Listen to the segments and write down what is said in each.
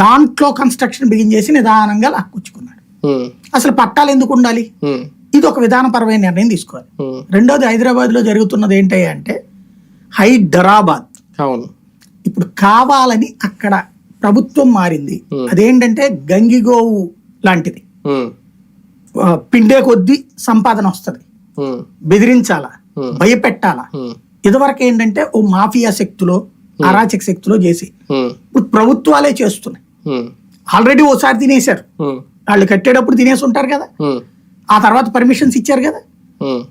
దాంట్లో construction begin చేసి నిదానంగా లాక్కొచ్చుకున్నాడు. అసలు పట్టాలు ఎందుకు ఉండాలి? ఇది ఒక విధానపరమైన నిర్ణయం తీసుకోవాలి. రెండోది హైదరాబాద్లో జరుగుతున్నది ఏంటి అంటే హైదరాబాద్. అవును. ఇప్పుడు కావాలని అక్కడ ప్రభుత్వం మారింది. అదేంటంటే గంగిగోవు లాంటిది. పిండే కొద్దీ సంపాదన వస్తుంది. బెదిరించాలా. భయపెట్టాలా? ఇదివరకు ఏంటంటే ఓ మాఫియా శక్తిలో అరాచక శక్తిలో చేసి. ఇప్పుడు ప్రభుత్వాలే చేస్తున్నాయి. ఆల్రెడీ ఓసారి తినేశారు. వాళ్ళు కట్టేటప్పుడు తినేసి ఉంటారు కదా. ఆ తర్వాత పర్మిషన్స్ ఇచ్చారు కదా.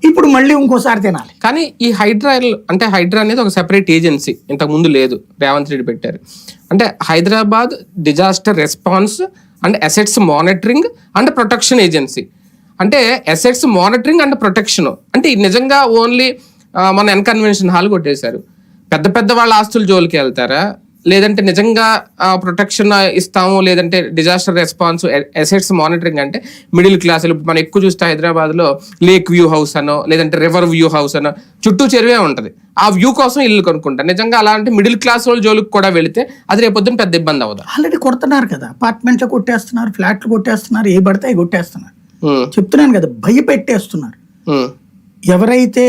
ఇప్పుడు మళ్ళీ ఇంకోసారి తినాలి. కానీ ఈ హైడ్రా అంటే హైడ్రా అనేది ఒక సెపరేట్ ఏజెన్సీ ఇంతకు ముందు లేదు. రేవంత్ రెడ్డి పెట్టారు. అంటే Hyderabad disaster response and assets monitoring and protection agency అంటే అసెట్స్ మానిటరింగ్ అండ్ ప్రొటెక్షన్ అంటే నిజంగా ఓన్లీ మన ఎన్కన్వెన్షన్ హాల్ కొట్టేశారు. పెద్ద పెద్ద వాళ్ళ ఆస్తుల జోలికి వెళ్తారా? లేదంటే నిజంగా ప్రొటెక్షన్ ఇస్తాము లేదంటే డిజాస్టర్ రెస్పాన్స్ అసెట్స్ మానిటరింగ్ అంటే మిడిల్ క్లాస్ మనం ఎక్కువ చూస్తే హైదరాబాద్లో లేక్ వ్యూ హౌస్ అనో లేదంటే రివర్ వ్యూ హౌస్ అనో చుట్టూ చెరువే ఉంటది. ఆ వ్యూ కోసం ఇల్లు కొనుక్కుంటారు. నిజంగా అలాంటి మిడిల్ క్లాస్ వాళ్ళ జోలికి కూడా వెళితే అది రేపొద్దున పెద్ద ఇబ్బంది అవుదా ఆల్రెడీ కొడుతున్నారు కదా. అపార్ట్మెంట్లు కొట్టేస్తున్నారు ఫ్లాట్లు కొట్టేస్తున్నారు ఏ పడితే కొట్టేస్తున్నారు. ఉమ్, చెప్తున్నాను కదా భయపెట్టేస్తున్నారు. ఉమ్, ఎవరైతే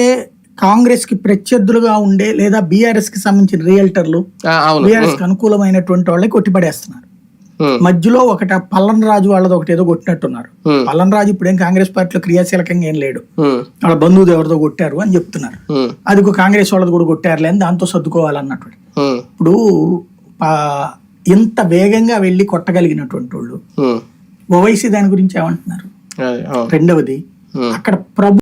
కాంగ్రెస్కి ప్రత్యర్థులుగా ఉండే లేదా బీఆర్ఎస్కి సంబంధించిన రియల్టర్లు ఆ, అవును. బీఆర్ఎస్కి అనుకూలమైనటువంటి వాళ్ళే కొట్టిపడేస్తున్నారు. మధ్యలో ఒకట పల్లన్ రాజు వాళ్ళది ఒకటి ఏదో కొట్టినట్టున్నారు. పల్లన్ రాజు ఇప్పుడు ఏం కాంగ్రెస్ పార్టీలో క్రియాశీలకంగా ఏం లేడు. వాళ్ళ బంధువులు ఎవరితో కొట్టారు అని చెప్తున్నారు. అది కాంగ్రెస్ వాళ్ళది కూడా కొట్టారులే అని దాంతో సర్దుకోవాలన్నట్టు. ఇప్పుడు ఇంత వేగంగా వెళ్ళి కొట్టగలిగినటువంటి వాళ్ళు. ఓవైసీ దాని గురించి ఏమంటున్నారు. రెండవది. అక్కడ ప్రభు